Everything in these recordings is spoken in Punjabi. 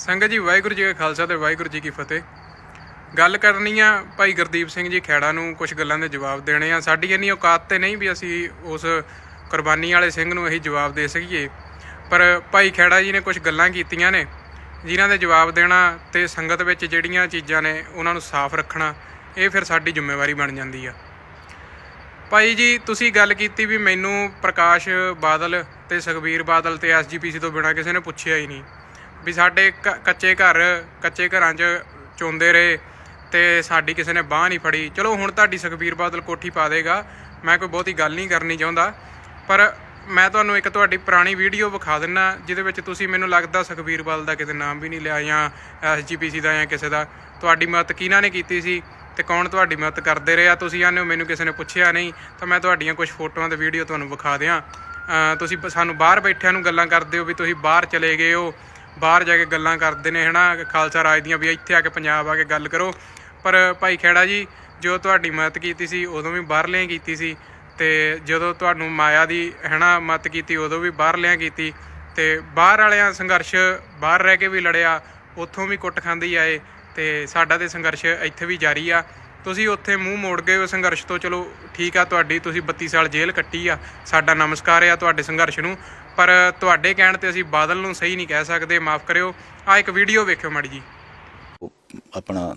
ਸੰਗਤ ਜੀ, ਵਾਹਿਗੁਰੂ ਜੀ ਕਾ ਖਾਲਸਾ ਤੇ ਵਾਹਿਗੁਰੂ ਜੀ ਕੀ ਫਤਿਹ। ਗੱਲ ਕਰਨੀ ਆ ਭਾਈ ਗੁਰਦੀਪ ਸਿੰਘ ਜੀ ਖੈੜਾ ਨੂੰ ਕੁਝ ਗੱਲਾਂ ਦੇ ਜਵਾਬ ਦੇਣੇ ਆ। ਸਾਡੀ ਇੰਨੀ ਔਕਾਤ ਤੇ ਨਹੀਂ ਵੀ ਅਸੀਂ ਉਸ ਕੁਰਬਾਨੀ ਵਾਲੇ ਸਿੰਘ ਨੂੰ ਇਹੀ ਜਵਾਬ ਦੇ ਸਕੀਏ। ਪਰ ਭਾਈ ਖੈੜਾ ਜੀ ਨੇ ਕੁਝ ਗੱਲਾਂ ਕੀਤੀਆਂ ਨੇ, ਜਿਨ੍ਹਾਂ ਦੇ ਜਵਾਬ ਦੇਣਾ ਤੇ ਸੰਗਤ ਵਿੱਚ ਜਿਹੜੀਆਂ ਚੀਜ਼ਾਂ ਨੇ ਉਹਨਾਂ ਨੂੰ ਸਾਫ਼ ਰੱਖਣਾ, ਇਹ ਫਿਰ ਸਾਡੀ ਜ਼ਿੰਮੇਵਾਰੀ ਬਣ ਜਾਂਦੀ ਆ। ਭਾਈ ਜੀ, ਤੁਸੀਂ ਗੱਲ ਕੀਤੀ ਵੀ ਮੈਨੂੰ ਪ੍ਰਕਾਸ਼ ਬਾਦਲ ਤੇ ਸੁਖਬੀਰ ਬਾਦਲ ਤੇ ਐਸਜੀਪੀਸੀ ਤੋਂ ਬਿਨਾ ਕਿਸੇ ਨੇ ਪੁੱਛਿਆ ਹੀ ਨਹੀਂ। ਵੀ ਸਾਡੇ ਕ- ਕੱਚੇ ਘਰ, ਕੱਚੇ ਘਰਾਂ 'ਚ ਚੋਂਦੇ ਰਹੇ ਤੇ ਸਾਡੀ ਕਿਸੇ ਨੇ ਬਾਹ ਨਹੀਂ ਫੜੀ। ਚਲੋ, ਹੁਣ ਤੁਹਾਡੀ ਸੁਖਬੀਰ ਬਾਦਲ ਕੋਠੀ ਪਾ ਦੇਗਾ, ਮੈਂ ਕੋਈ ਬਹੁਤੀ ਗੱਲ ਨਹੀਂ ਕਰਨੀ ਚਾਹੁੰਦਾ। ਪਰ ਮੈਂ ਤੁਹਾਨੂੰ ਇੱਕ ਤੁਹਾਡੀ ਪੁਰਾਣੀ ਵੀਡੀਓ ਵਿਖਾ ਦਿੰਨਾ, ਜਿਹਦੇ ਵਿੱਚ ਤੁਸੀਂ ਮੈਨੂੰ ਲੱਗਦਾ ਸੁਖਬੀਰ ਬਾਦਲ ਦਾ ਕਿਤੇ ਨਾਮ ਵੀ ਨਹੀਂ ਲਿਆ ਜਾਂ ਐਸਜੀਪੀਸੀ ਦਾ ਜਾਂ ਕਿਸੇ ਦਾ। ਤੁਹਾਡੀ ਮਦਦ ਕਿਹਨਾਂ ਨੇ ਕੀਤੀ ਸੀ ਤੇ ਕੌਣ ਤੁਹਾਡੀ ਮਦਦ ਕਰਦੇ ਰਹੇ? ਆ ਤੁਸੀਂ ਆਨੇ ਹੋ, ਮੈਨੂੰ ਕਿਸੇ ਨੇ ਪੁੱਛਿਆ ਨਹੀਂ, ਤਾਂ ਮੈਂ ਤੁਹਾਡੀਆਂ ਕੁਝ ਫੋਟੋਆਂ ਤੇ ਵੀਡੀਓ ਤੁਹਾਨੂੰ ਵਿਖਾ ਦਿਆਂ। ਤੁਸੀਂ ਸਾਨੂੰ ਬਾਹਰ ਬੈਠਿਆਂ ਨੂੰ ਗੱਲਾਂ ਕਰਦੇ ਹੋ ਵੀ ਤੁਸੀਂ ਬਾਹਰ ਚਲੇ ਗਏ ਹੋ। ਬਾਹਰ ਜਾ ਕੇ ਗੱਲਾਂ ਕਰਦੇ ਨੇ, ਹਨਾ, ਖਾਲਸਾ ਰਾਜ ਦੀਆਂ ਵੀ ਇੱਥੇ ਆ ਕੇ ਪੰਜਾਬ ਆ ਕੇ ਗੱਲ ਕਰੋ। ਪਰ ਭਾਈ ਖੇੜਾ ਜੀ, ਜੋ ਤੁਹਾਡੀ ਮਦਦ ਕੀਤੀ ਸੀ, ਉਦੋਂ ਵੀ ਬਾਹਰਲਿਆਂ ਕੀਤੀ ਸੀ ਤੇ ਜਦੋਂ ਤੁਹਾਨੂੰ ਮਾਇਆ ਦੀ, ਹਨਾ, ਮਦਦ ਕੀਤੀ, ਉਦੋਂ ਵੀ ਬਾਹਰਲਿਆਂ ਕੀਤੀ ਤੇ ਬਾਹਰ ਵਾਲਿਆਂ ਸੰਘਰਸ਼ ਬਾਹਰ ਰਹਿ ਕੇ ਵੀ ਲੜਿਆ, ਉੱਥੋਂ ਵੀ ਕੁੱਟ ਖਾਂਦੀ ਆਏ ਤੇ ਸਾਡਾ ਤੇ ਸੰਘਰਸ਼ ਇੱਥੇ ਵੀ ਜਾਰੀ ਆ। ਤੁਸੀਂ ਉੱਥੇ ਮੂੰਹ ਮੋੜ ਗਏ ਹੋ ਸੰਘਰਸ਼ ਤੋਂ ਚਲੋ ਠੀਕ ਆ, ਤੁਹਾਡੀ ਤੁਸੀਂ 32 ਸਾਲ ਜੇਲ੍ਹ ਕੱਟੀ ਆ, ਸਾਡਾ ਨਮਸਕਾਰ ਆ ਤੁਹਾਡੇ ਸੰਘਰਸ਼ ਨੂੰ। ਪਰ ਤੁਹਾਡੇ ਕਹਿਣ ਤੇ ਅਸੀਂ ਬਾਦਲ ਨੂੰ ਸਹੀ ਨਹੀਂ ਕਹਿ ਸਕਦੇ ਮਾਫ ਕਰਿਓ। ਆ ਇੱਕ ਵੀਡੀਓ ਵੇਖਿਓ ਮਾੜੀ ਜੀ। ਆਪਣਾ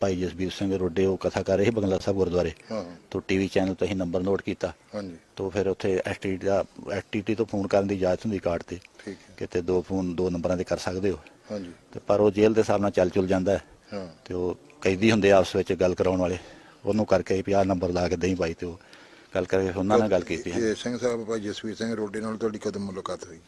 ਭਾਈ ਜਸਬੀਰ ਸਿੰਘ ਰੋਡੇ ਉਹ ਕਥਾ ਕਰ ਰਹੇ ਸੀ ਬੰਗਲਾ ਸਾਹਿਬ ਗੁਰਦੁਆਰੇ। ਹਾਂ। ਤੋਂ ਟੀਵੀ ਚੈਨਲ ਤੋਂ ਅਸੀਂ ਨੰਬਰ ਨੋਟ ਕੀਤਾ। ਹਾਂਜੀ। ਤੋਂ ਫਿਰ ਉੱਥੇ ਐਸਟੀਟੀ ਦਾ ਐਸਟੀਟੀ ਤੋਂ ਫੋਨ ਕਰਨ ਦੀ ਇਜਾਜ਼ਤ ਹੁੰਦੀ ਕਾਰਡ ਤੇ। ਠੀਕ ਹੈ। ਕਿਤੇ ਦੋ ਫੋਨ ਦੋ ਨੰਬਰਾਂ ਤੇ ਕਰ ਸਕਦੇ ਹੋ। ਹਾਂਜੀ। ਤੇ ਪਰ ਉਹ ਜੇਲ੍ਹ ਦੇ ਹਿਸਾਬ ਨਾਲ ਚੱਲ ਚੁਲ ਜਾਂਦਾ ਹੈ। ਹਾਂ। ਤੇ ਉਹ ਕੈਦੀ ਹੁੰਦੇ ਆ ਆਪਸ ਵਿੱਚ ਗੱਲ ਕਰਾਉਣ ਵਾਲੇ। ਉਹਨੂੰ ਕਰਕੇ ਵੀ ਆਹ ਨੰਬਰ ਲਾ ਕੇ ਦੇਈ ਪਾਈ ਤੇ ਉਹ ਗੱਲ ਕਰਕੇ ਉਹਨਾਂ ਨਾਲ ਗੱਲ ਕੀਤੀ ਹੈ। ਇਹ ਸਿੰਘ ਸਾਹਿਬ ਭਾਈ ਜਸਵੀਰ ਸਿੰਘ ਰੋਡੇ ਨਾਲ ਤੁਹਾਡੀ ਕਦੋਂ ਮੁਲਾਕਾਤ ਹੋਈ।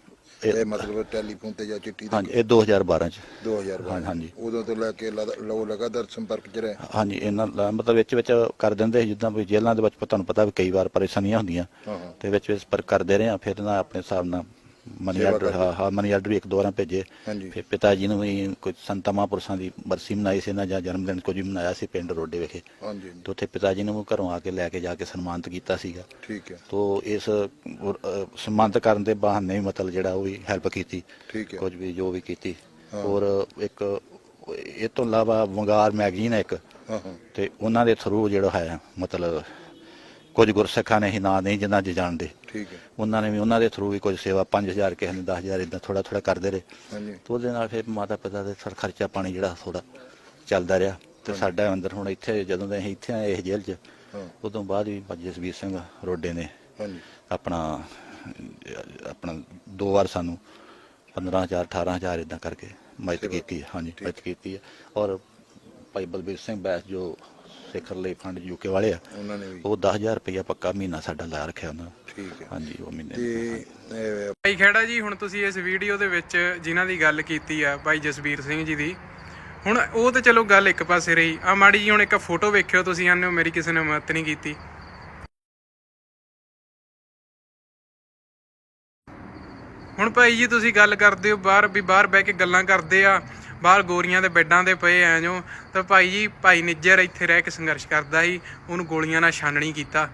ਇਹ- ਮਤਲਬ ਟੈਲੀਫੋਨ ਤੇ ਜਾਂ ਚਿੱਠੀ ਹਾਂਜੀ ਇਹ 2012 ਚ। 2012 ਹਾਂ, ਹਾਂਜੀ। ਉਦੋਂ ਤੋਂ ਲੈ ਕੇ ਲਓ ਲਗਾਤਾਰ ਸੰਪਰਕ ਚ ਰਹੇ। ਹਾਂਜੀ ਇਹਨਾਂ ਦਾ ਮਤਲਬ ਵਿੱਚ ਵਿੱਚ ਕਰ ਦਿੰਦੇ ਜਿੱਦਾਂ ਵੀ ਜੇਲ੍ਹਾਂ ਦੇ ਵਿੱਚ ਤੁਹਾਨੂੰ ਪਤਾ ਵੀ ਕਈ ਵਾਰ ਪਰੇਸ਼ਾਨੀਆਂ ਹੁੰਦੀਆਂ। ਤੇ ਵਿੱਚ ਵਿੱਚ ਪਰ ਕਰਦੇ ਰਹੇ ਆ ਫਿਰ ਨਾ ਆਪਣੇ ਹਿਸਾਬ ਨਾਲ ਮਨੀ ਆਰਡਰ ਹਾਂ ਹਾਂ ਮਨੀ ਆਰਡਰ ਵੀ ਇੱਕ ਦੋ ਵਾਰਾਂ ਭੇਜੇ। ਹਾਂਜੀ। ਫਿਰ ਪਿਤਾ ਜੀ ਨੂੰ ਵੀ ਕੁਝ ਸੰਤ ਮਹਾਂਪੁਰਸ਼ਾਂ ਦੀ ਬਰਸੀ ਮਨਾਈ ਸੀ ਨਾ ਜਾਂ ਜਨਮ ਦਿਨ ਕੁਝ ਵੀ ਮਨਾਇਆ ਸੀ ਪਿੰਡ ਰੋਡੇ ਵਿਖੇ। ਹਾਂਜੀ। ਤੇ ਉੱਥੇ ਪਿਤਾ ਜੀ ਨੂੰ ਘਰੋਂ ਆ ਕੇ ਲੈ ਕੇ ਜਾ ਕੇ ਸਨਮਾਨਿਤ ਕੀਤਾ ਸੀਗਾ। ਠੀਕ ਹੈ। ਤੋ ਇਸ ਅਹ, ਸਨਮਾਨਿਤ ਕਰਨ ਦੇ ਬਹਾਨੇ ਵੀ ਮਤਲਬ ਜਿਹੜਾ ਉਹ ਵੀ ਹੈਲਪ ਕੀਤੀ। ਠੀਕ ਹੈ। ਕੁਝ ਵੀ ਜੋ ਵੀ ਕੀਤੀ। ਹਾਂ। ਔਰ ਇੱਕ ਇਹ ਤੋਂ ਇਲਾਵਾ ਵੰਗਾਰ ਮੈਗਜ਼ੀਨ ਹੈ ਇੱਕ। ਹਾਂ ਹਾਂ। ਤੇ ਉਹਨਾਂ ਦੇ ਥਰੂ ਜਿਹੜਾ ਹੈ ਮਤਲਬ ਕੁਝ ਗੁਰਸਿੱਖਾਂ ਨੇ ਹੀ ਨਾਂ ਨਹੀਂ ਜਿਨ੍ਹਾਂ ਚ ਜਾਣਦੇ। ਠੀਕ ਹੈ। ਉਹਨਾਂ ਨੇ ਵੀ ਉਹਨਾਂ ਦੇ ਥਰੂ ਵੀ ਕੁਝ ਸੇਵਾ 5000 ਕਿਸੇ ਨੇ 10000 ਇਦਾਂ ਥੋੜਾ ਥੋੜਾ ਕਰਦੇ ਰਹੇ। ਹਾਂਜੀ। ਤੇ ਉਹਦੇ ਨਾਲ ਫਿਰ ਮਾਤਾ ਪਿਤਾ ਦੇ ਸਰ ਖਰਚਾ ਪਾਣੀ ਜਿਹੜਾ ਥੋੜਾ ਚੱਲਦਾ ਰਿਹਾ। ਤੇ ਸਾਡਾ ਅੰਦਰ ਹੁਣ ਇੱਥੇ ਜਦੋਂ ਦੇ ਅਸੀਂ ਇੱਥੇ ਆਏ ਇਸ ਜੇਲ੍ਹ 'ਚ ਹਾਂ। ਉਦੋਂ ਬਾਅਦ ਵੀ ਜਸਵੀਰ ਸਿੰਘ ਰੋਡੇ ਨੇ ਹਾਂਜੀ। ਆਪਣਾ ਆਪਣਾ ਦੋ ਵਾਰ ਸਾਨੂੰ 15000 18000 ਇਦਾਂ ਕਰਕੇ ਮਦਦ ਕੀਤੀ ਹੈ। ਹਾਂਜੀ ਮਦਦ ਕੀਤੀ ਹੈ। ਔਰ ਭਾਈ ਬਲਬੀਰ ਸਿੰਘ ਬੈਸ ਜੋ ਸਿਖਰ ਲਈ ਫੰਡ ਯੂਕੇ ਵਾਲੇ ਆ। ਉਹਨਾਂ ਨੇ ਵੀ। ਉਹ 10000 ਰੁਪਇਆ ਪੱਕਾ ਮਹੀਨਾ ਸਾਡਾ ਲਾ ਰੱਖਿਆ ਉਹਨਾਂ ਨੇ। ਠੀਕ ਹੈ। ਹਾਂਜੀ ਉਹ ਮਹੀਨੇ ਤੇ ਇਹ, ਭਾਈ ਖੇੜਾ ਜੀ ਹੁਣ ਤੁਸੀਂ ਇਸ ਵੀਡੀਓ ਦੇ ਵਿੱਚ ਜਿਨ੍ਹਾਂ ਦੀ ਗੱਲ ਕੀਤੀ ਆ ਭਾਈ ਜਸਵੀਰ ਸਿੰਘ ਜੀ ਦੀ ਹੁਣ ਉਹ ਤੇ ਚਲੋ ਗੱਲ ਇੱਕ ਪਾਸੇ ਰਹੀ। ਆ ਮਾੜੀ ਜੀ ਹੁਣ ਇੱਕ ਫੋਟੋ ਵੇਖਿਓ ਤੁਸੀਂ ਆਨੇ ਹੋ ਮੇਰੀ ਕਿਸੇ ਨੇ ਮਦਦ ਨਹੀਂ ਕੀਤੀ। ਹੁਣ ਭਾਈ ਜੀ ਤੁਸੀਂ ਗੱਲ ਕਰਦੇ ਹੋ ਬਾਹਰ ਵੀ ਬਾਹਰ ਬਹਿ ਕੇ ਗੱਲਾਂ ਕਰਦੇ ਆ। ਬਾਹਰ ਗੋਰੀਆਂ ਦੇ ਬੈੱਡਾਂ ਤੇ ਪਏ ਐ ਜੋ ਤਾਂ ਭਾਈ ਜੀ, ਭਾਈ ਨਿੱਜਰ ਇੱਥੇ ਰਹਿ ਕੇ ਸੰਘਰਸ਼ ਕਰਦਾ ਸੀ, ਉਹਨੂੰ ਗੋਲੀਆਂ ਨਾਲ ਛਾਨਣੀ ਕੀਤਾ।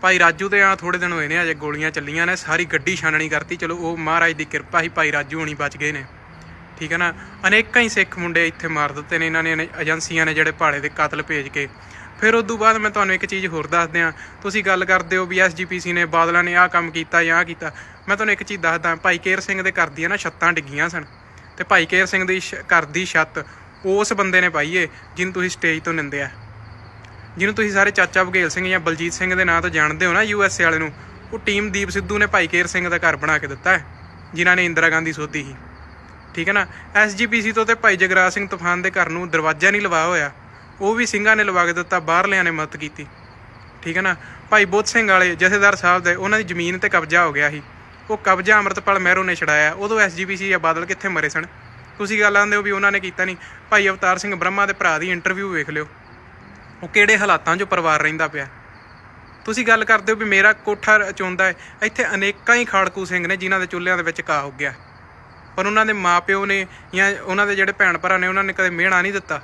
ਭਾਈ ਰਾਜੂ ਤੇ ਆ ਥੋੜੇ ਦਿਨ ਹੋਏ ਨੇ, ਅਜੇ ਗੋਲੀਆਂ ਚੱਲੀਆਂ ਨੇ, ਸਾਰੀ ਗੱਡੀ ਛਾਨਣੀ ਕਰਤੀ, ਚਲੋ ਉਹ ਮਹਾਰਾਜ ਦੀ ਕਿਰਪਾ ਹੀ ਭਾਈ ਰਾਜੂ ਹੋਣੀ ਬਚ ਗਏ ਨੇ। ਠੀਕ ਹੈ ਨਾ? ਅਨੇਕਾਂ ਹੀ ਸਿੱਖ ਮੁੰਡੇ ਇੱਥੇ ਮਾਰ ਦਿੱਤੇ ਨੇ, ਇਹਨਾਂ ਨੇ ਏਜੰਸੀਆਂ ਨੇ ਜਿਹੜੇ ਭਾੜੇ ਦੇ ਕਤਲ ਭੇਜ ਕੇ। ਫਿਰ ਉਸ ਤੋਂ ਬਾਅਦ ਮੈਂ ਤੁਹਾਨੂੰ ਇੱਕ ਚੀਜ਼ ਹੋਰ ਦੱਸ ਦਿਆਂ। ਤੁਸੀਂ ਗੱਲ ਕਰਦੇ ਹੋ ਵੀ ਐਸਜੀਪੀਸੀ ਨੇ ਬਾਦਲਾਂ ਨੇ ਆਹ ਕੰਮ ਕੀਤਾ ਜਾਂ ਆਹ ਕੀਤਾ। ਮੈਂ ਤੁਹਾਨੂੰ ਇੱਕ ਚੀਜ਼ ਦੱਸਦਾ, ਭਾਈ ਕੇਰ ਸਿੰਘ ਦੇ ਘਰ ਦੀਆਂ ਨਾ ਛੱਤਾਂ ਡਿੱਗੀਆਂ ਸਨ। ਤੇ ਭਾਈ ਕੇਰ ਸਿੰਘ ਦੀ ਸ਼- ਘਰ ਦੀ ਛੱਤ, ਉਸ ਬੰਦੇ ਨੇ ਪਾਈ ਏ, ਜਿਹਨੂੰ ਤੁਸੀਂ ਸਟੇਜ ਤੋਂ ਨਿੰਦਿਆ। ਜਿਹਨੂੰ ਤੁਸੀਂ ਸਾਰੇ ਚਾਚਾ ਬਘੇਲ ਸਿੰਘ ਜਾਂ ਬਲਜੀਤ ਸਿੰਘ ਦੇ ਨਾਂ ਤੋਂ ਜਾਣਦੇ ਹੋ ਨਾ ਯੂ ਐੱਸ ਏ ਵਾਲੇ ਨੂੰ, ਉਹ ਟੀਮ ਦੀਪ ਸਿੱਧੂ ਨੇ ਭਾਈ ਕੇਰ ਸਿੰਘ ਦਾ ਘਰ ਬਣਾ ਕੇ ਦਿੱਤਾ ਹੈ, ਜਿਨ੍ਹਾਂ ਨੇ ਇੰਦਰਾ ਗਾਂਧੀ ਸੋਧੀ ਸੀ। ਠੀਕ ਹੈ ਨਾ? ਐਸਜੀਪੀਸੀ ਤੋਂ ਤੇ ਭਾਈ ਜਗਰਾਜ ਸਿੰਘ ਤੂਫਾਨ ਦੇ ਘਰ ਨੂੰ ਦਰਵਾਜ਼ਾ ਨਹੀਂ ਲਵਾ ਹੋਇਆ, ਉਹ ਵੀ ਸਿੰਘਾਂ ਨੇ ਲਵਾ ਕੇ ਦਿੱਤਾ, ਬਾਹਰਲਿਆਂ ਨੇ ਮਦਦ ਕੀਤੀ। ਠੀਕ ਹੈ ਨਾ? ਭਾਈ ਬੋਧ ਸਿੰਘ ਵਾਲੇ ਜਥੇਦਾਰ ਸਾਹਿਬ ਦੇ, ਉਹਨਾਂ ਦੀ ਜ਼ਮੀਨ ਤੇ ਕਬਜ਼ਾ ਹੋ ਗਿਆ ਸੀ। ਉਹ ਕਬਜ਼ਾ ਅੰਮ੍ਰਿਤਪਾਲ ਮਹਿਰੋ ਨੇ ਛਡਾਇਆ, ਉਦੋਂ ਐਸਜੀਪੀਸੀ ਜਾਂ ਬਾਦਲ ਕਿੱਥੇ ਮਰੇ ਸਨ? ਤੁਸੀਂ ਗੱਲ ਆਂਦੇ ਹੋ ਵੀ ਉਹਨਾਂ ਨੇ ਕੀਤਾ ਨਹੀਂ। ਭਾਈ ਅਵਤਾਰ ਸਿੰਘ ਬ੍ਰਹਮਾ ਦੇ ਭਰਾ ਦੀ ਇੰਟਰਵਿਊ ਵੇਖ ਲਿਓ। ਉਹ ਕਿਹੜੇ ਹਾਲਾਤਾਂ 'ਚ ਪਰਿਵਾਰ ਰਹਿੰਦਾ ਪਿਆ? ਤੁਸੀਂ ਗੱਲ ਕਰਦੇ ਹੋ ਵੀ ਮੇਰਾ ਕੋਠਾ ਚੋਂਦਾ ਹੈ। ਇੱਥੇ ਅਨੇਕਾਂ ਹੀ ਖਾੜਕੂ ਸਿੰਘ ਨੇ ਜਿਨ੍ਹਾਂ ਦੇ ਚੁੱਲ੍ਹਿਆਂ ਦੇ ਵਿੱਚ ਕਾ ਹੋ ਗਿਆ ਪਰ ਉਹਨਾਂ ਦੇ ਮਾਪਿਓ ਨੇ ਜਾਂ ਉਹਨਾਂ ਦੇ ਜਿਹੜੇ ਭੈਣ ਭਰਾ ਨੇ, ਉਹਨਾਂ ਨੇ ਕਦੇ ਮਿਹਣਾ ਨਹੀਂ ਦਿੱਤਾ।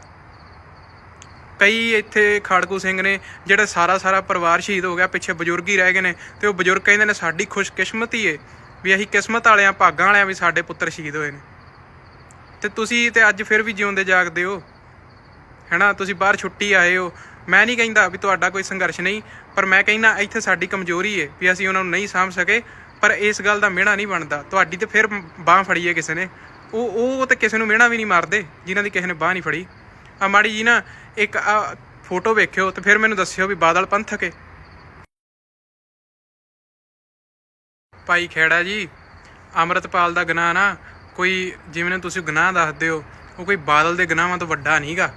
ਕਈ ਇੱਥੇ ਖਾੜਕੂ ਸਿੰਘ ਨੇ ਜਿਹੜੇ ਸਾਰਾ ਸਾਰਾ ਪਰਿਵਾਰ ਸ਼ਹੀਦ ਹੋ ਗਿਆ, ਪਿੱਛੇ ਬਜ਼ੁਰਗ ਹੀ ਰਹਿ ਗਏ ਨੇ ਤੇ ਉਹ ਬਜ਼ੁਰਗ ਕਹਿੰਦੇ ਨੇ ਸਾਡੀ ਖੁਸ਼ਕਿਸਮਤੀ ਏ ਵੀ ਅਸੀਂ ਕਿਸਮਤ ਵਾਲਿਆਂ, ਭਾਗਾਂ ਵਾਲਿਆਂ ਵੀ ਸਾਡੇ ਪੁੱਤਰ ਸ਼ਹੀਦ ਹੋਏ ਨੇ। ਤੇ ਤੁਸੀਂ ਤੇ ਅੱਜ ਫਿਰ ਵੀ ਜਿਉਂਦੇ ਜਾਗਦੇ ਹੋ, ਹੈਨਾ? ਤੁਸੀਂ ਬਾਹਰ ਛੁੱਟੀ ਆਏ ਹੋ। ਮੈਂ ਨਹੀਂ ਕਹਿੰਦਾ ਵੀ ਤੁਹਾਡਾ ਕੋਈ ਸੰਘਰਸ਼ ਨਹੀਂ, ਪਰ ਮੈਂ ਕਹਿੰਦਾ ਇੱਥੇ ਸਾਡੀ ਕਮਜ਼ੋਰੀ ਹੈ ਵੀ ਅਸੀਂ ਉਹਨਾਂ ਨੂੰ ਨਹੀਂ ਸਾਂਭ ਸਕੇ, ਪਰ ਇਸ ਗੱਲ ਦਾ ਮਿਹਣਾ ਨਹੀਂ ਬਣਦਾ। ਤੁਹਾਡੀ ਤੇ ਫਿਰ ਬਾਹ ਫੜੀ ਹੈ ਕਿਸੇ ਨੇ। ਉਹ ਉਹ ਤੇ ਕਿਸੇ ਨੂੰ ਮਿਹਣਾ ਵੀ ਨਹੀਂ ਮਾਰਦੇ, ਜਿਨ੍ਹਾਂ ਦੀ ਕਿਸੇ ਨੇ ਬਾਹ ਨਹੀਂ ਫੜੀ। ਆ ਮਾੜੀ ਜੀ ਨਾ ਇੱਕ ਆ ਫੋਟੋ ਵੇਖਿਓ ਤੇ ਫਿਰ ਮੈਨੂੰ ਦੱਸਿਓ ਵੀ ਬਾਦਲ ਪੰਥਕ ਹੈ ਭਾਈ ਖੇੜਾ ਜੀ, ਅੰਮ੍ਰਿਤਪਾਲ ਦਾ ਗੁਨਾਹ ਨਾ ਕੋਈ ਜਿਵੇਂ ਤੁਸੀਂ ਗੁਨਾਹ ਦੱਸਦੇ ਹੋ, ਉਹ ਕੋਈ ਬਾਦਲ ਦੇ ਗੁਨਾਹਾਂ ਤੋਂ ਵੱਡਾ ਨਹੀਂਗਾ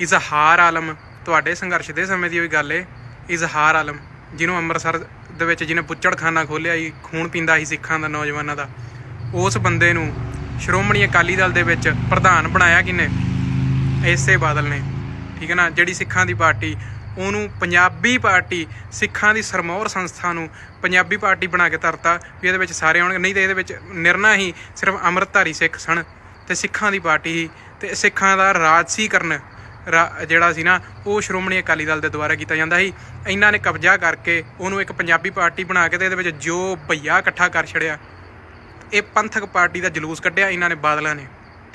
ਇਜ਼ਹਾਰ ਆਲਮ, ਤੁਹਾਡੇ ਸੰਘਰਸ਼ ਦੇ ਸਮੇਂ ਦੀ ਹੋਈ ਗੱਲ ਏ। ਇਜ਼ਹਾਰ ਆਲਮ, ਜਿਹਨੂੰ ਅੰਮ੍ਰਿਤਸਰ ਦੇ ਵਿੱਚ ਜਿਹਨੇ ਪੁੱਚੜਖਾਨਾ ਖੋਲਿਆ ਸੀ, ਖੂਨ ਪੀਂਦਾ ਸੀ ਸਿੱਖਾਂ ਦਾ, ਨੌਜਵਾਨਾਂ ਦਾ, ਉਸ ਬੰਦੇ ਨੂੰ ਸ਼੍ਰੋਮਣੀ ਅਕਾਲੀ ਦਲ ਦੇ ਵਿੱਚ ਪ੍ਰਧਾਨ ਬਣਾਇਆ ਕਿਨੇ ਐਸੇ ਬਾਦਲ ਨੇ, ਠੀਕ ਹੈ ਨਾ? ਜਿਹੜੀ ਸਿੱਖਾਂ ਦੀ ਪਾਰਟੀ, ਉਹਨੂੰ ਪੰਜਾਬੀ ਪਾਰਟੀ ਸਿੱਖਾਂ ਦੀ ਸਰਮੌਰ ਸੰਸਥਾ ਨੂੰ ਪੰਜਾਬੀ ਪਾਰਟੀ ਬਣਾ ਕੇ ਧਰਤਾ, ਵੀ ਇਹਦੇ ਵਿੱਚ ਸਾਰੇ ਆਉਣਗੇ। ਨਹੀਂ ਤਾਂ ਇਹਦੇ ਵਿੱਚ ਨਿਰਣਾ ਹੀ ਸਿਰਫ ਅੰਮ੍ਰਿਤਧਾਰੀ ਸਿੱਖ ਸਨ ਤੇ ਸਿੱਖਾਂ ਦੀ ਪਾਰਟੀ ਹੀ। ਤੇ ਸਿੱਖਾਂ ਦਾ ਰਾਜਸੀਕਰਨ ਰਾ- ਜਿਹੜਾ ਸੀ ਨਾ, ਉਹ ਸ਼੍ਰੋਮਣੀ ਅਕਾਲੀ ਦਲ ਦੇ ਦੁਆਰਾ ਕੀਤਾ ਜਾਂਦਾ ਸੀ। ਇਹਨਾਂ ਨੇ ਕਬਜ਼ਾ ਕਰਕੇ ਉਹਨੂੰ ਇੱਕ ਪੰਜਾਬੀ ਪਾਰਟੀ ਬਣਾ ਕੇ ਤੇ ਇਹਦੇ ਵਿੱਚ ਜੋ ਭਈਆ ਇਕੱਠਾ ਕਰ ਛੜਿਆ ਇਹ ਪੰਥਕ ਪਾਰਟੀ ਦਾ ਜਲੂਸ ਕੱਢਿਆ ਇਹਨਾਂ ਨੇ ਬਾਦਲਾਂ ਨੇ।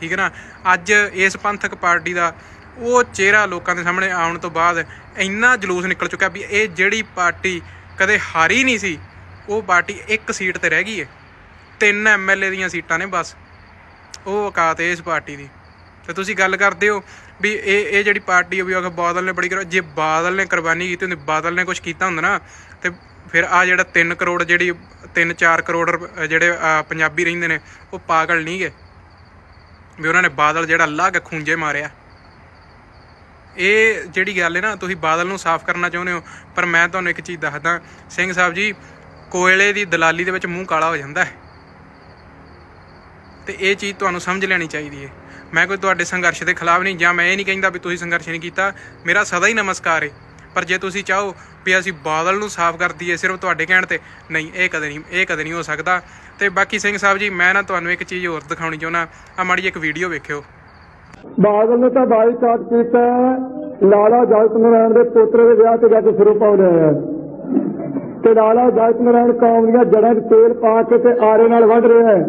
ਠੀਕ ਹੈ ਨਾ? ਅੱਜ ਇਸ ਪੰਥਕ ਪਾਰਟੀ ਦਾ ਉਹ ਚਿਹਰਾ ਲੋਕਾਂ ਦੇ ਸਾਹਮਣੇ ਆਉਣ ਤੋਂ ਬਾਅਦ ਇੰਨਾ ਜਲੂਸ ਨਿਕਲ ਚੁੱਕਾ ਵੀ ਇਹ ਜਿਹੜੀ ਪਾਰਟੀ ਕਦੇ ਹਾਰੀ ਨਹੀਂ ਸੀ, ਉਹ ਪਾਰਟੀ ਇੱਕ ਸੀਟ ਤੇ ਰਹਿ ਗਈ ਹੈ ਤਿੰਨ ਐਮਐਲਏ ਦੀਆਂ ਸੀਟਾਂ ਨੇ ਬਸ। ਉਹ ਔਕਾਤ ਹੈ ਇਸ ਪਾਰਟੀ ਦੀ। ਤੇ ਤੁਸੀਂ ਗੱਲ ਕਰਦੇ ਹੋ ਵੀ ਇਹ ਇਹ ਜਿਹੜੀ ਪਾਰਟੀ ਹੈ ਵੀ ਉਹ ਬਾਦਲ ਨੇ ਬੜੀ ਕਰ, ਜੇ ਬਾਦਲ ਨੇ ਕੁਰਬਾਨੀ ਕੀਤੀ ਹੁੰਦੀ, ਬਾਦਲ ਨੇ ਕੁਝ ਕੀਤਾ ਹੁੰਦਾ ਨਾ, ਤੇ ਫਿਰ ਆ ਜਿਹੜਾ 3 ਕਰੋੜ ਜਿਹੜੀ 3-4 ਕਰੋੜ ਜਿਹੜੇ ਪੰਜਾਬੀ ਰਹਿੰਦੇ ਨੇ, ਉਹ ਪਾਗਲ ਨਹੀਂ ਗਏ ਵੀ ਉਹਨਾਂ ਨੇ ਬਾਦਲ ਜਿਹੜਾ ਅੱਲਾਹ ਖੂੰਜੇ ਮਾਰਿਆ। ਇਹ ਜਿਹੜੀ ਗੱਲ ਹੈ ਨਾ, ਤੁਸੀਂ ਬਾਦਲ ਨੂੰ ਸਾਫ਼ ਕਰਨਾ ਚਾਹੁੰਦੇ ਹੋ, ਪਰ ਮੈਂ ਤੁਹਾਨੂੰ ਇੱਕ ਚੀਜ਼ ਦੱਸਦਾ। ਸਿੰਘ ਸਾਹਿਬ ਜੀ, ਕੋਇਲੇ ਦੀ ਦਲਾਲੀ ਦੇ ਵਿੱਚ ਮੂੰਹ ਕਾਲਾ ਹੋ ਜਾਂਦਾ ਹੈ। ਤੇ ਇਹ ਚੀਜ਼ ਤੁਹਾਨੂੰ ਸਮਝ ਲੈਣੀ ਚਾਹੀਦੀ ਹੈ। ਮੈਂ ਕੋਈ ਤੁਹਾਡੇ ਸੰਘਰਸ਼ ਦੇ ਖਿਲਾਫ ਨਹੀਂ, ਜਾਂ ਮੈਂ ਇਹ ਨਹੀਂ ਕਹਿੰਦਾ ਵੀ ਤੁਸੀਂ ਸੰਘਰਸ਼ ਨਹੀਂ ਕੀਤਾ। ਮੇਰਾ ਸਦਾ ਹੀ ਨਮਸਕਾਰ ਹੈ। ਪਰ ਜੇ ਤੁਸੀਂ ਚਾਹੋ ਵੀ ਅਸੀਂ ਬਾਦਲ ਨੂੰ ਸਾਫ਼ ਕਰ ਦਈਏ ਸਿਰਫ ਤੁਹਾਡੇ ਕਹਿਣ ਤੇ, ਨਹੀਂ, ਇਹ ਕਦੇ ਨਹੀਂ, ਇਹ ਕਦੇ ਨਹੀਂ ਹੋ ਸਕਦਾ। ਤੇ ਬਾਕੀ ਸਿੰਘ ਸਾਹਿਬ ਜੀ, ਮੈਂ ਨਾ ਤੁਹਾਨੂੰ ਇੱਕ ਚੀਜ਼ ਹੋਰ ਦਿਖਾਉਣੀ ਚਾਹੁੰਦਾ ਆ ਮਾੜੀ ਇੱਕ ਵੀਡੀਓ ਵੇਖਿਓ। ਬਾਦਲ ਨੇ ਤਾਂ ਬਾਈਕਾਟ ਕੀਤਾ ਲਾਲਾ ਜਗਤ ਨਾਰਾਇਣ ਦੇ ਪੋਤਰੇ ਦੇ ਵਿਆਹ ਤੇ ਜਾ ਕੇ ਸਿਰੋਂ ਪਾਉਂਦੇ ਆ ਤੇ ਲਾਲਾ ਜਗਤ ਨਾਰਾਇਣ ਕੌਮ ਦੀਆਂ ਜੜ੍ਹਾਂ 'ਚ ਤੇਲ ਪਾ ਕੇ ਤੇ ਆਰੇ ਨਾਲ ਵੱਢ ਰਿਹਾ ਹੈ।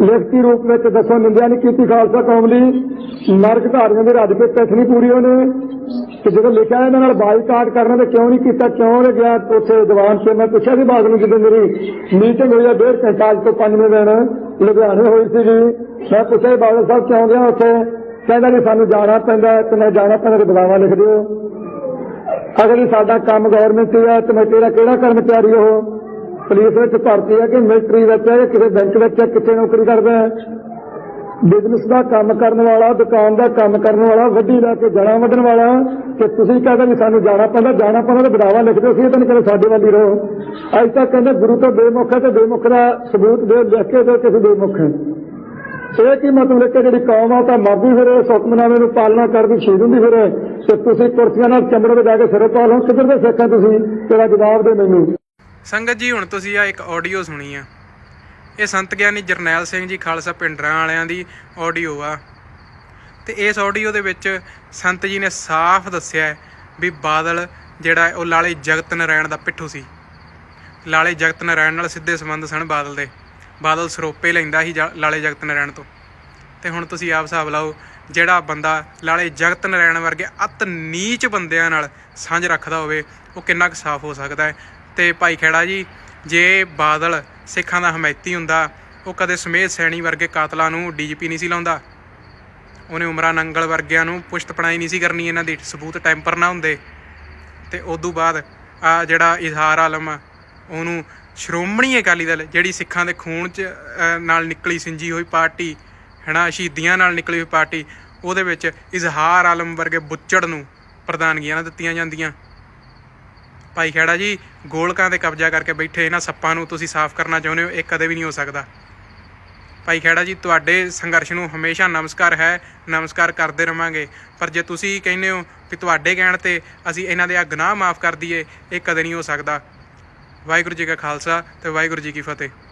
ਲਿਖਤੀ ਰੂਪ ਵਿੱਚ ਦੱਸੋ, ਨਿੰਦਿਆ ਨਹੀਂ ਕੀਤੀ ਖਾਲਸਾ ਕੌਮ ਦੀ। ਨਰਕ ਧਾਰੀਆਂ ਦੇ ਰੱਜ ਕੇ ਪੈਸ ਨਹੀਂ ਪੂਰੀ ਉਹਨੇ ਤੇ ਜਦੋਂ ਲਿਖਿਆ ਇਹਨਾਂ ਨਾਲ ਬਾਈਕਾਟ ਕਰਨਾ ਤੇ ਕਿਉਂ ਨਹੀਂ ਕੀਤਾ, ਕਿਉਂ ਉਹ ਗਿਆ, ਉੱਥੇ ਦੀਵਾਨ 'ਚ ਮੈਂ ਪੁੱਛਿਆ ਸੀ ਬਾਦਲ ਨੂੰ ਜਦੋਂ ਮੇਰੀ ਮੀਟਿੰਗ ਹੋਈ ਆ, ਡੇਢ ਘੰਟਾ ਅੱਜ ਤੋਂ ਪੰਜਵੇਂ ਦਿਨ ਲੁਧਿਆਣੇ ਹੋਈ ਸੀਗੀ। ਮੈਂ ਪੁੱਛਿਆ ਬਾਦਲ ਸਾਹਿਬ ਕਿਉਂ ਗਿਆ ਉੱਥੇ? ਕਹਿੰਦਾ ਕਿ ਸਾਨੂੰ ਜਾਣਾ ਪੈਂਦਾ ਤੇ ਮੈਂ ਜਾਣਾ ਪੈਂਦਾ ਤੇ ਬੁਲਾਵਾ ਲਿਖ ਦਿਓ। ਅਗਲੀ ਸਾਡਾ ਕੰਮ ਗਵਰਨਮੈਂਟ ਹੈ ਤੇ ਮੈਂ ਤੇਰਾ ਕਿਹੜਾ ਕਰਮਚਾਰੀ ਉਹ? ਪੁਲਿਸ ਵਿੱਚ ਭਰਤੀ ਹੈ ਕਿ ਮਿਲਟਰੀ ਵਿੱਚ ਹੈ ਕਿਸੇ ਬੈਂਕ ਵਿੱਚ ਕਿੱਥੇ ਨੌਕਰੀ ਕਰਦਾ ਹੈ? ਬਿਜ਼ਨਸ ਦਾ ਕੰਮ ਕਰਨ ਵਾਲਾ, ਦੁਕਾਨ ਦਾ ਕੰਮ ਕਰਨ ਵਾਲਾ, ਵੱਡੀ ਲੈ ਕੇ ਜਣਾ ਵੱਢਣ ਵਾਲਾ ਕਿ ਤੁਸੀਂ ਕਹਿੰਦੇ ਵੀ ਸਾਨੂੰ ਜਾਣਾ ਪੈਂਦਾ ਜਾਣਾ ਪੈਂਦਾ ਤੇ ਬੜਾਵਾ ਲਿਖ ਸੀ ਤਾਂ ਕਹਿੰਦੇ ਸਾਡੇ ਵੱਲ ਹੀ ਰਹੋ। ਅੱਜ ਤੱਕ ਕਹਿੰਦੇ ਗੁਰੂ ਤੋਂ ਬੇਮੁਖ ਹੈ ਤੇ ਬੇਮੁਖ ਦਾ ਸਬੂਤ ਦੇ, ਲਿਖ ਕੇ ਦਿਓ ਕਿਸੇ ਬੇਮੁਖ ਹੈ। ਇਹ ਕੀ ਮਤਲਬ ਹੈ ਕਿ ਜਿਹੜੀ ਕੌਮ ਆ ਤਾਂ ਮਾਗੀ ਫਿਰ, ਸੁਖਮਨਾਮੇ ਨੂੰ ਪਾਲਣਾ ਕਰਦੀ, ਸ਼ਹੀਦ ਹੁੰਦੀ ਫਿਰ, ਤੇ ਤੁਸੀਂ ਕੁਰਸੀਆਂ ਨਾਲ ਚੰਬੜ ਤੇ ਜਾ ਕੇ ਸਿਰੋਂ ਪਾ ਲਓ। ਕਿੱਧਰ ਦੇ ਸਿੱਖਾਂ ਤੁਸੀਂ? ਤੇਰਾ ਜਵਾਬ ਦੇ ਮੈਨੂੰ। ਸੰਗਤ ਜੀ, ਹੁਣ ਤੁਸੀਂ ਆ ਇੱਕ ਆਡੀਓ ਸੁਣੀ ਆ। ਇਹ ਸੰਤ ਗਿਆਨੀ ਜਰਨੈਲ ਸਿੰਘ ਜੀ ਖਾਲਸਾ ਪਿੰਡਰਾਂ ਵਾਲਿਆਂ ਦੀ ਆਡੀਓ ਆ। ਤੇ ਇਸ ਆਡੀਓ ਦੇ ਵਿੱਚ ਸੰਤ ਜੀ ਨੇ ਸਾਫ਼ ਦੱਸਿਆ ਵੀ ਬਾਦਲ ਜਿਹੜਾ ਉਹ ਲਾਲੇ ਜਗਤ ਨਾਰਾਇਣ ਦਾ ਪਿੱਠੂ ਸੀ। ਲਾਲੇ ਜਗਤ ਨਾਰਾਇਣ ਨਾਲ ਸਿੱਧੇ ਸੰਬੰਧ ਸਨ ਬਾਦਲ ਦੇ। ਬਾਦਲ ਸਰੋਪੇ ਲੈਂਦਾ ਸੀ ਜਾ- ਲਾਲੇ ਜਗਤ ਨਾਰਾਇਣ ਤੋਂ। ਤੇ ਹੁਣ ਤੁਸੀਂ ਆਪ ਹਿਸਾਬ ਲਾਓ, ਜਿਹੜਾ ਬੰਦਾ ਲਾਲੇ ਜਗਤ ਨਾਰਾਇਣ ਵਰਗੇ ਅਤ ਨੀਚ ਬੰਦਿਆਂ ਨਾਲ ਸਾਂਝ ਰੱਖਦਾ ਹੋਵੇ, ਉਹ ਕਿੰਨਾ ਕੁ ਸਾਫ਼ ਹੋ ਸਕਦਾ ਹੈ। ਤੇ ਭਾਈ ਖੇੜਾ ਜੀ ਜੇ ਬਾਦਲ ਸਿੱਖਾਂ ਦਾ ਹਮਾਇਤੀ ਹੁੰਦਾ ਉਹ ਕਦੇ ਸਮੇਤ ਸੈਣੀ ਵਰਗੇ ਕਾਤਲਾਂ ਨੂੰ ਡੀਜੀਪੀ ਨਹੀਂ ਸੀ ਲਾਉਂਦਾ। ਉਹਨੇ ਉਮਰਾ ਨੰਗਲ ਵਰਗਿਆਂ ਨੂੰ ਪੁਸ਼ਤ ਪਣਾਈ ਨਹੀਂ ਸੀ ਕਰਨੀ ਇਹਨਾਂ ਦੀ ਸਬੂਤ ਟੈਂਪਰ ਨਾ ਹੁੰਦੇ। ਤੇ ਉਦੋਂ ਬਾਅਦ ਆ ਜਿਹੜਾ ਇਜ਼ਹਾਰ ਆਲਮ ਆ, ਉਹਨੂੰ ਸ਼੍ਰੋਮਣੀ ਅਕਾਲੀ ਦਲ ਜਿਹੜੀ ਸਿੱਖਾਂ ਦੇ ਖੂਨ ਚ ਨਾਲ ਨਿਕਲੀ ਸਿੰਜੀ ਹੋਈ ਪਾਰਟੀ ਹੈਨਾ ਸ਼ਹੀਦੀਆਂ ਨਾਲ ਨਿਕਲੀ ਹੋਈ ਪਾਰਟੀ ਉਹਦੇ ਵਿੱਚ ਇਜ਼ਹਾਰ ਆਲਮ ਵਰਗੇ ਬੁੱਚੜ ਨੂੰ ਪ੍ਰਧਾਨਗੀਆਂ ਨਾ ਦਿੱਤੀਆਂ ਜਾਂਦੀਆਂ। ਭਾਈ ਖੇੜਾ ਜੀ, ਗੋਲਕਾਂ ਤੇ ਕਬਜ਼ਾ ਕਰਕੇ ਬੈਠੇ ਇਹਨਾਂ ਸੱਪਾਂ ਨੂੰ ਤੁਸੀਂ ਸਾਫ਼ ਕਰਨਾ ਚਾਹੁੰਦੇ ਹੋ, ਇਹ ਕਦੇ ਵੀ ਨਹੀਂ ਹੋ ਸਕਦਾ। ਭਾਈ ਖੇੜਾ ਜੀ, ਤੁਹਾਡੇ ਸੰਘਰਸ਼ ਨੂੰ ਹਮੇਸ਼ਾ ਨਮਸਕਾਰ ਹੈ, ਨਮਸਕਾਰ ਕਰਦੇ ਰਵਾਂਗੇ। ਪਰ ਜੇ ਤੁਸੀਂ ਕਹਿੰਦੇ ਹੋ ਕਿ ਤੁਹਾਡੇ ਕਹਿਣ ਤੇ ਅਸੀਂ ਇਹਨਾਂ ਦੇ ਆ ਗੁਨਾਹ ਮਾਫ ਕਰ ਦਈਏ, ਇਹ ਕਦੇ ਨਹੀਂ ਹੋ ਸਕਦਾ। ਵਾਹਿਗੁਰੂ ਜੀ ਕਾ ਖਾਲਸਾ ਤੇ ਵਾਹਿਗੁਰੂ ਜੀ ਕੀ ਫਤਿਹ।